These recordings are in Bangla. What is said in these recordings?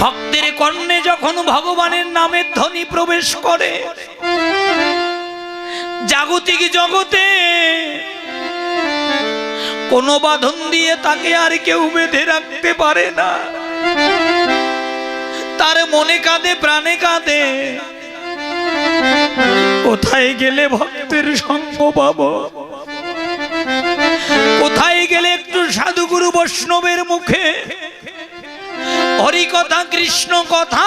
ভক্তের কর্ণে যখন ভগবানের নামের ধ্বনি প্রবেশ করে, জাগতিক জগতে কোনো বাঁধন দিয়ে তাকে আর কেউ বেঁধে রাখতে পারে না। তার মনে কাঁদে, প্রাণে কাঁদে, কোথায় গেলে ভক্তের সঙ্গ পাবো? কোথায় গেলে একটু সাধুগুরু বৈষ্ণবের মুখে হরি কথা কৃষ্ণ কথা,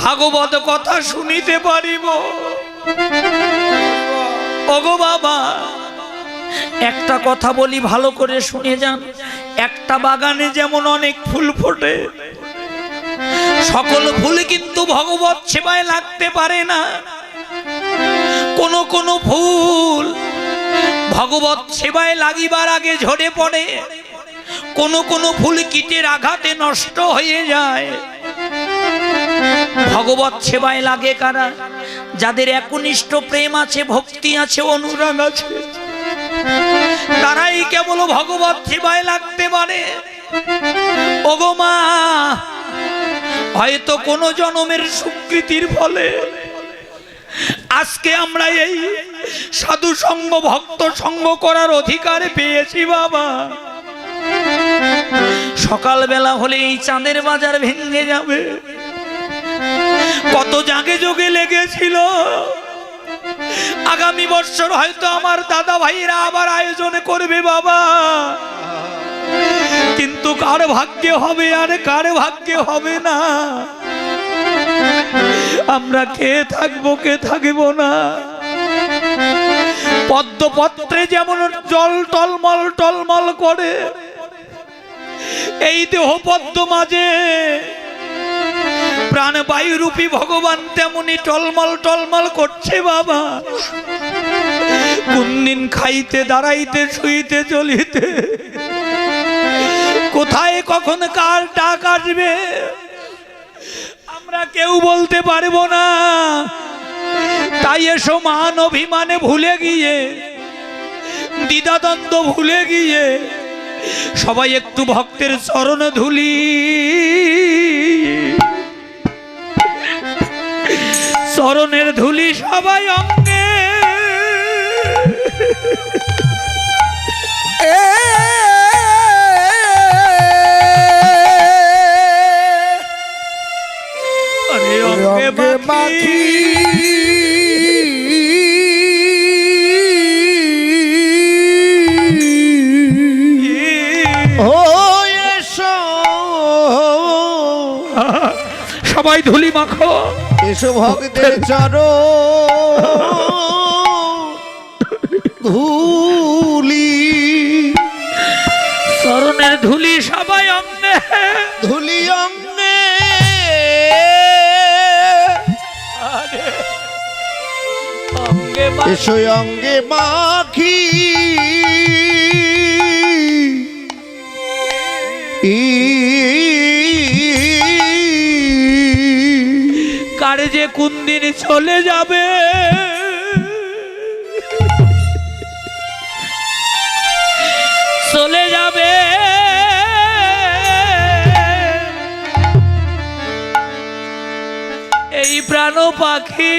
ভাগবত কথা শুনিতে পারিব। ওগো বাবা, একটা কথা বলি, ভালো করে শুনে যান। একটা বাগানে যেমন অনেক ফুল ফোটে, সকল ফুল কিন্তু ভগবত সেবায় লাগতে পারে না। কোন কোন ফুল ভগবত সেবায় লাগিবার আগে ঝরে পড়ে। কোন কোনো ফুল কীটের আঘাতে নষ্ট হয়ে যায়। ভগবত সেবায় লাগে কারা? যাদের একনিষ্ঠ প্রেম আছে, ভক্তি আছে, অনুরাগ আছে, তারাই কেবল ভগবত সেবায় লাগতে পারে। ওগো মা, হয়তো কোনো জনমের স্বীকৃতির ফলে আজকে আমরা এই সাধু সঙ্গ ভক্ত সঙ্গ করার অধিকার পেয়েছি, বাবা। সকালবেলা হলে এই চাঁদের বাজার ভেঙে যাবে। কত জাগে যোগে লেগেছিল। আগামী বছর হয়তো আমার দাদা ভাইরা আবার আয়োজন করবে বাবা। কিন্তু কার ভাগ্যে হবে আর কার ভাগ্যে হবে না। আমরা কে থাকব কে থাকব না। পদ্মপত্রে যেমন জল টলমল টলমল করে এই দেহ পদ্ম মাঝে প্রাণবায়ু রূপী ভগবান তেমনি টলমল টলমল করছে বাবা। কোন দিন খাইতে, দাঁড়াইতে, শুইতে চলিতে কোথায়, কখন, কার ডাক আসবে, আমরা কেউ বলতে পারব না। তাই এসো মান অভিমানে ভুলে গিয়ে, দ্বিধাদ্বন্দ্ব ভুলে গিয়ে সবাই একটু ভক্তের চরণ ধুলি চরণের ধুলি সবাই অঙ্গে অঙ্গে মাখি সবাই ধুলি মাখো। এসো ভক্তের চর ধুলি। চরণের ধুলি সবাই অঙ্গে ধুলি অঙ্গে। এসো অঙ্গে মাখি। যে কোন দিন চলে যাবে? চলে যাবে। এই প্রাণ পাখি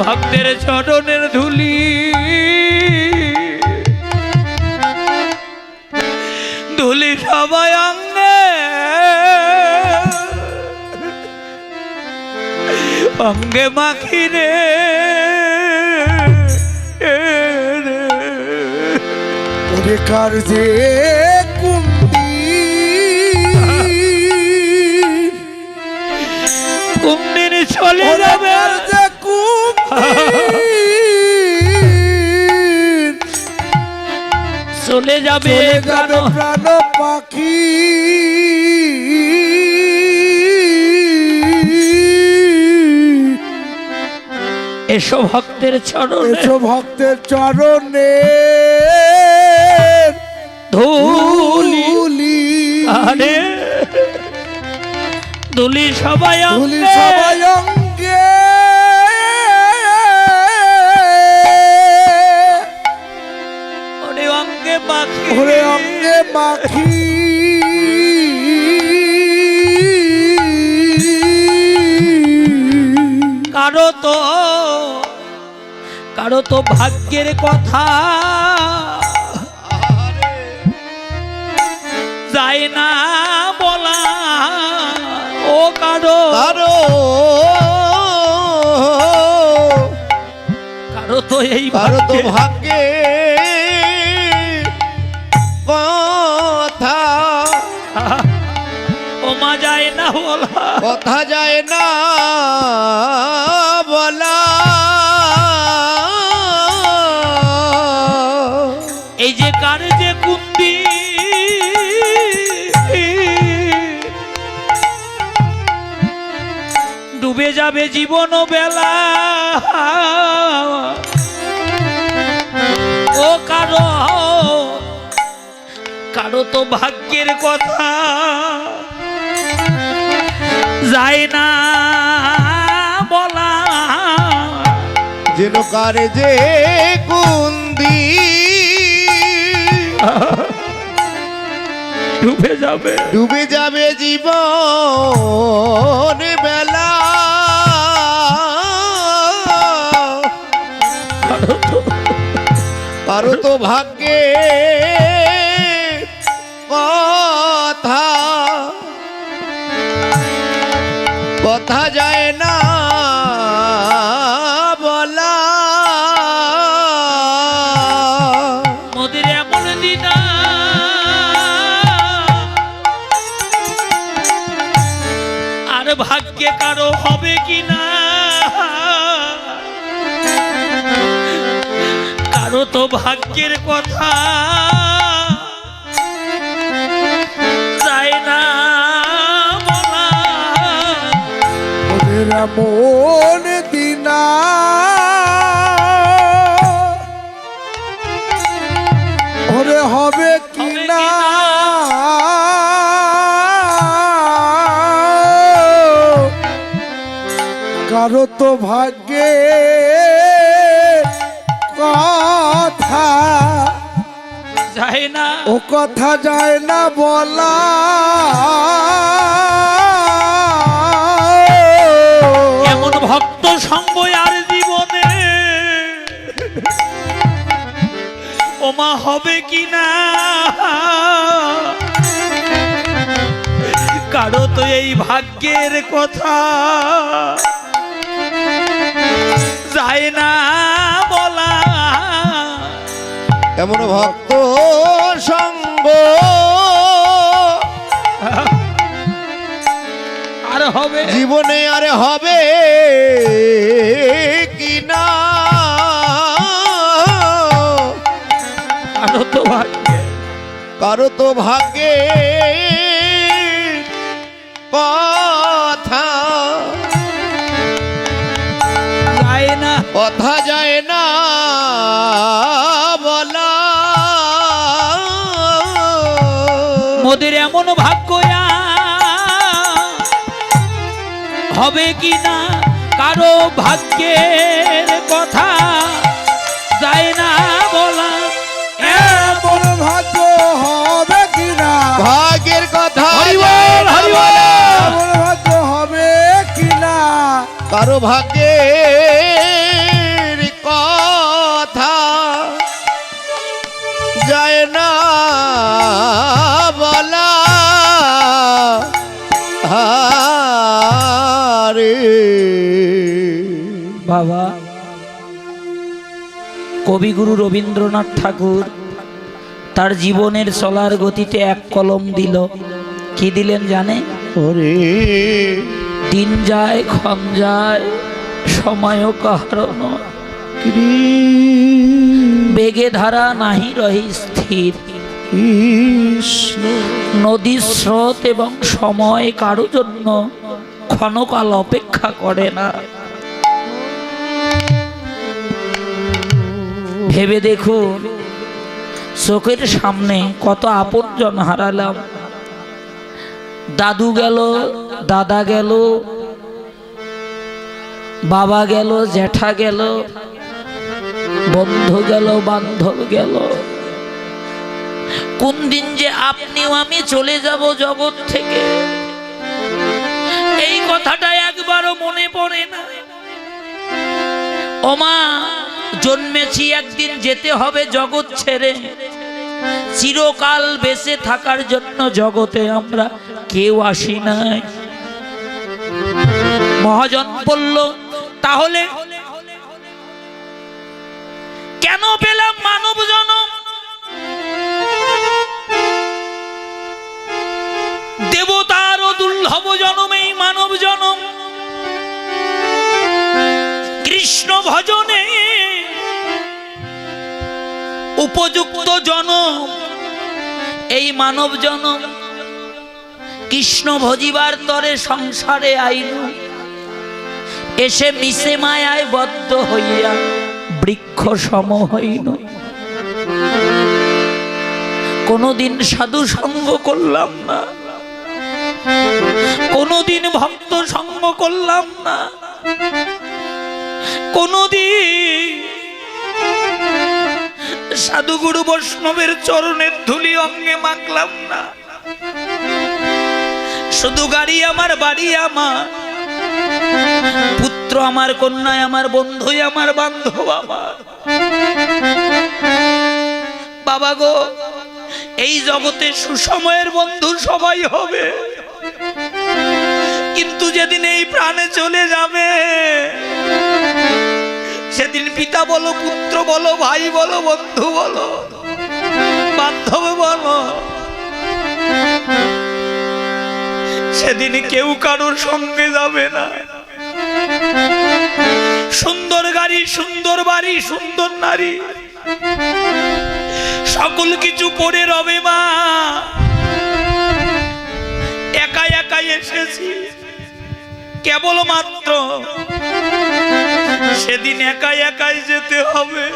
ভক্তের চরণের ধুলি ধুলি অঙ্গে মাখি রে ওরে কার যে কুন্দি কোনদিন চলে যাবে। যে চলে যাবে প্রাণ পাখি। এসো ভক্তের চরণ। এসো ভক্তের চরণে ধুলি। আরে ধুলি সবাই ধুলি সবাই অঙ্গে ওরে অঙ্গে মাখি ওরে অঙ্গে মাখি কারও তো কারও তো ভাগ্যের কথা। যায় না বলা ও কারও। কারও। কারও তো এই কারও তো ভাগ্যে কথা। ওমা যায় না বলা। কথা যায় না ডুবে যাবে জীবন বেলা। ও কারও কারও তো ভাগ্যের কথা যায় না বলা। যেন কারে যে কুন্দি ডুবে যাবে। ডুবে যাবে জীবন কারও তো ভাগ্যে। ভাগ্যের কথা যায় না এমন দিনা ওরে হবে কি হবে কি না না? কারও তো ভাগ্যে কথা যায় না ও কথা যায় না বলা। এমন ভক্ত সঙ্গ আর জীবনে? ওমা হবে কি না? কারও তো এই ভাগ্যের কথা যায় না। এমন ভক্ত সঙ্গ। আর হবে? জীবনে আর হবে কি না? কারও তো ভাগ্যে। কারও তো ভাগ্যে কথা। যায় না। কথা যায় মোদের এমন ভাগ্য হবে কি না কারও ভাগ্যের কথা? যায় না বলা। এমন ভাগ্য হবে কি না? ভাগ্যের কথা ভাগ্য হবে কি না? কারও ভাগ্যের বাবা। কবিগুরু রবীন্দ্রনাথ ঠাকুর তার জীবনের চলার গতিতে এক কলম দিল। কি দিলেন জানে? ওরে। দিন যায় ক্ষণ যায় সময়ও কারণ বেগে ধারা নাহি রহি স্থির। নদীর স্রোত এবং সময় কারও জন্য ক্ষণকাল অপেক্ষা করে না। ভেবে দেখুন, চোখের সামনে কত আপনজন হারালাম। দাদু গেল, দাদা গেল, বাবা গেল, জ্যাঠা গেল, বন্ধু গেল, বান্ধব গেল। কোন দিন যে আপনিও আমি চলে যাব জগৎ থেকে? এই কথাটা একবারও মনে পড়ে না। ওমা জন্মেছি একদিন যেতে হবে জগৎ ছেড়ে। চিরকাল বেঁচে থাকার জন্য জগতে আমরা কেউ আসি নাই। মহাজন বলল, তাহলে কেন পেলাম মানব জনম উপযুক্ত জনম, এই মানব জনম, কৃষ্ণ ভজিবার তরে সংসারে আইল, এসে মিশে মায়ায় বদ্ধ হইয়া বৃক্ষ সম হইল কোনদিন সাধু সঙ্গ করলাম না, কোনদিন ভক্ত সঙ্গ করলাম না, কোনদিন সাধুগুরু বৈষ্ণবের চরণের ধুলি অঙ্গে মাখলাম না। শুধু গাড়ি আমার, বাড়ি আমার। পুত্র আমার কন্যায় আমার, বন্ধুই আমার, বান্ধব আমার। বাবা গো, এই জগতে সুসময়ের বন্ধু সবাই হবে। কিন্তু যেদিন এই প্রাণে চলে যাবে সেদিন পিতা বলো, পুত্র বলো, ভাই বলো, বন্ধু বলো, বান্ধব বলো। সেদিন কেউ কারোর সঙ্গে যাবে না। সুন্দর গাড়ি, সুন্দর বাড়ি, সুন্দর নারী। সকল কিছু পড়ে রবে মা। একা একাই এসেছি। কেবল মাত্র সেদিন একাই একাই যেতে হবে।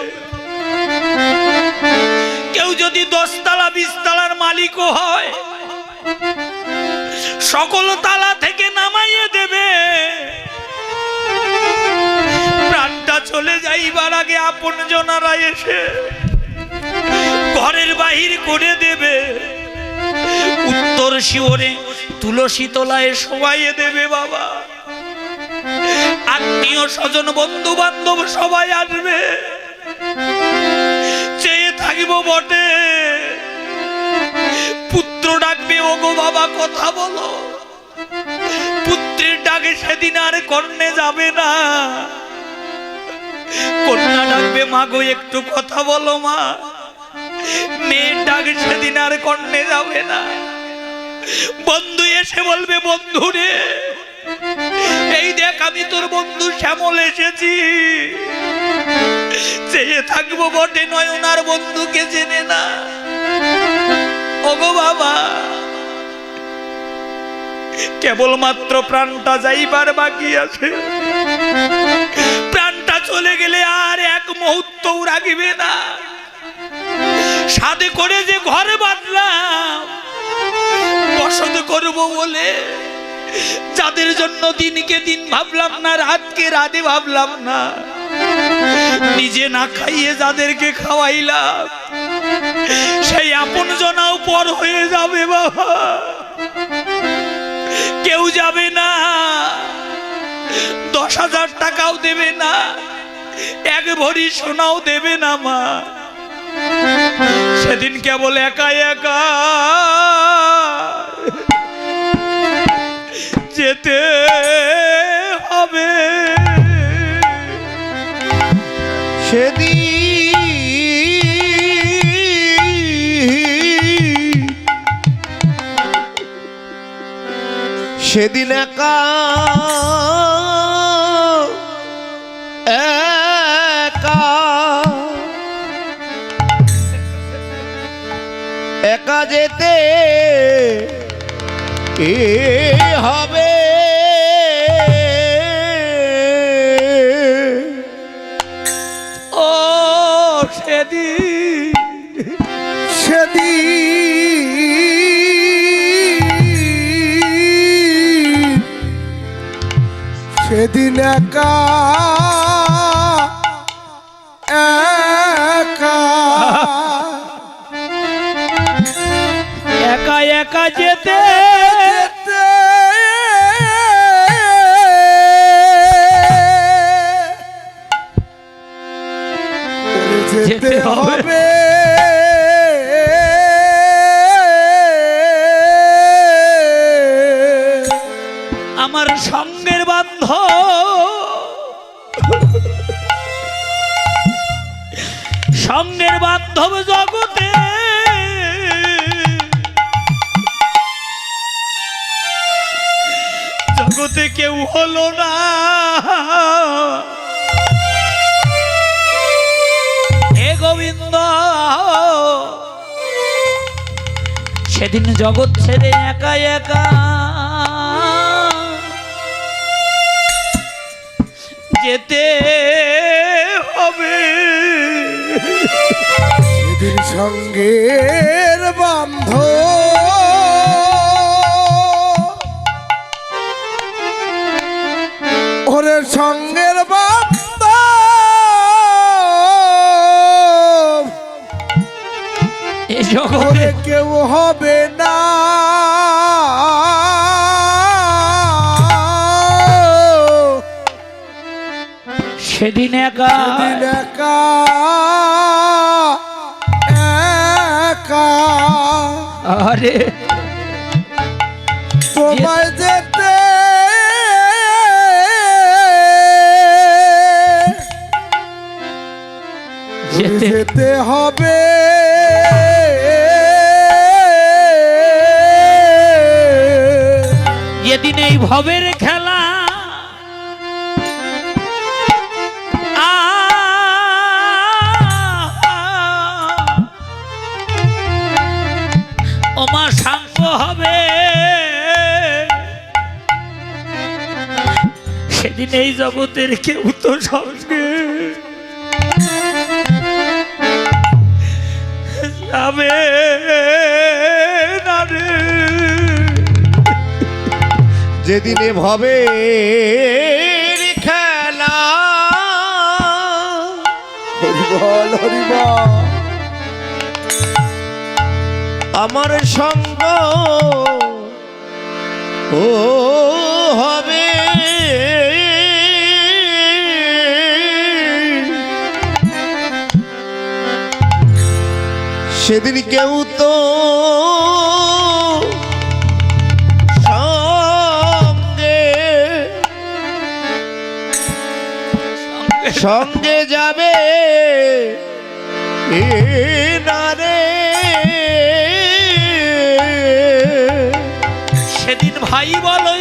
কেউ যদি দশতলা, বিশতলার মালিকও হয়, সকল তালা থেকে নামাইয়ে দেবে। প্রাণটা চলে যাইবার আগে আপন জনারা এসে ঘরের বাহির করে দেবে। উত্তর শিওরে তুলসী তলায় শোয়াইয়ে দেবে বাবা। আত্মীয় স্বজন বন্ধু বান্ধব সবাই আসবে। চেয়ে থাকিব বটে। পুত্র ডাকবে, ওগো বাবা, কথা বলো। পুত্রের ডাকে সেদিন আর কর্ণে যাবে না। কন্যা ডাকবে মা গো একটু কথা বলো, মা। মেয়ের ডাকে সেদিন আর কর্ণে যাবে না। বন্ধু এসে বলবে, বন্ধু রে এই দেখ, আমি তোর বন্ধু শ্যামল এসেছি। চেয়ে থাকব বটে নয়নার বন্ধুকে চেনে না। ওগো বাবা, কেবলমাত্র প্রাণটা যাইবার বাকি আছে। প্রাণটা চলে গেলে আর এক মুহূর্তও রাখিবে না। সাদে করে যে ঘরে বাঁধলাম, বসত করব বলে যাদের জন্য দিনকে দিন ভাবলাম না, রাতকে রাতে ভাবলাম না। নিজে না খাইয়ে যাদেরকে খাওয়াইলাম, সেই আপন জনাও পর হয়ে যাবে বাবা। কেউ যাবে না, দশ হাজার টাকাও দেবে না, এক ভরি সোনাও দেবে না মা। সেদিন কেবল একা একা। যেতে হবে। সেদিন সেদিন একা একা যেতে এ হবে? ও সেদিন। সেদিন। সেদিন একা হবে। আমার সঙ্গের বান্ধ সঙ্গের বান্ধব জগতে। জগতে কেউ হলো না। সেদিন জগৎ ছেড়ে একা একা। যেতে হবে। সেদিন সঙ্গের বান্ধ। ওরে সঙ্গের বান্ধ। এ জগতে কেউ হবে সেদিন একা। সেদিন একা একা। আরে। তোমায় যেতে যেতে হবে। যেদিন এই ভবের খেলা সেদিন এই জগতের কেউ তো সঙ্গে যাবে না রে। যেদিনে ভবে খেলা হরিবল হরিবল আমার সঙ্গ ও সেদিন কেউ তো সঙ্গে যাবে রে। সেদিন ভাই বলো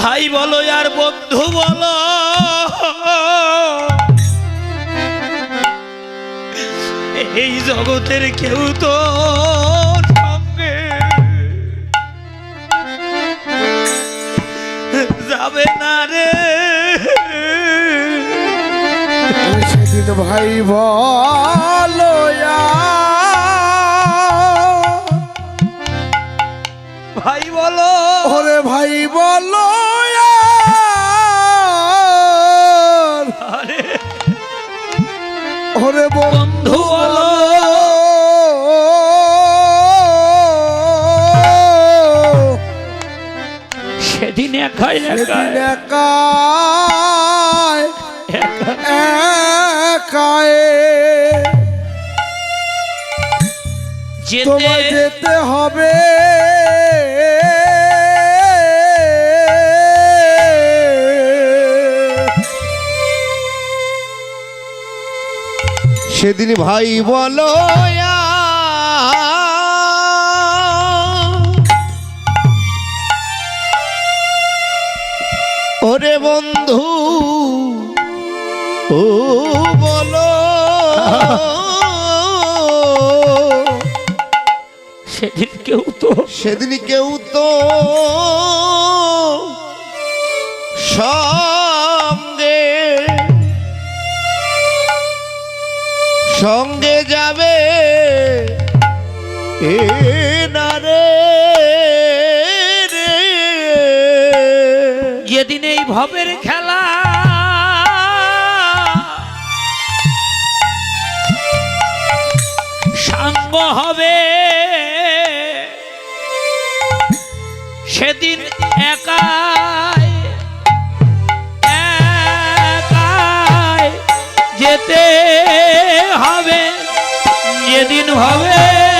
ভাই বলো আর বন্ধু বলো। এই জগতের কেউ তো সঙ্গে যাবে না রে। সেদিন ভাই বলো ভাই বলো। ওরে ভাই বলো ওরে বন্ধু সেদিন একাই সেদিন একাই একাই। তোমায় যেতে হবে। সেদিন ভাই বলো ওরে বন্ধু ও বলো। সেদিন কেউ তো সেদিন কেউ তো সঙ্গে সঙ্গে যাবে। যেদিন এই ভবের খেলা সাঙ্গ হবে সেদিন একাই যেতে হবে যেদিন হবে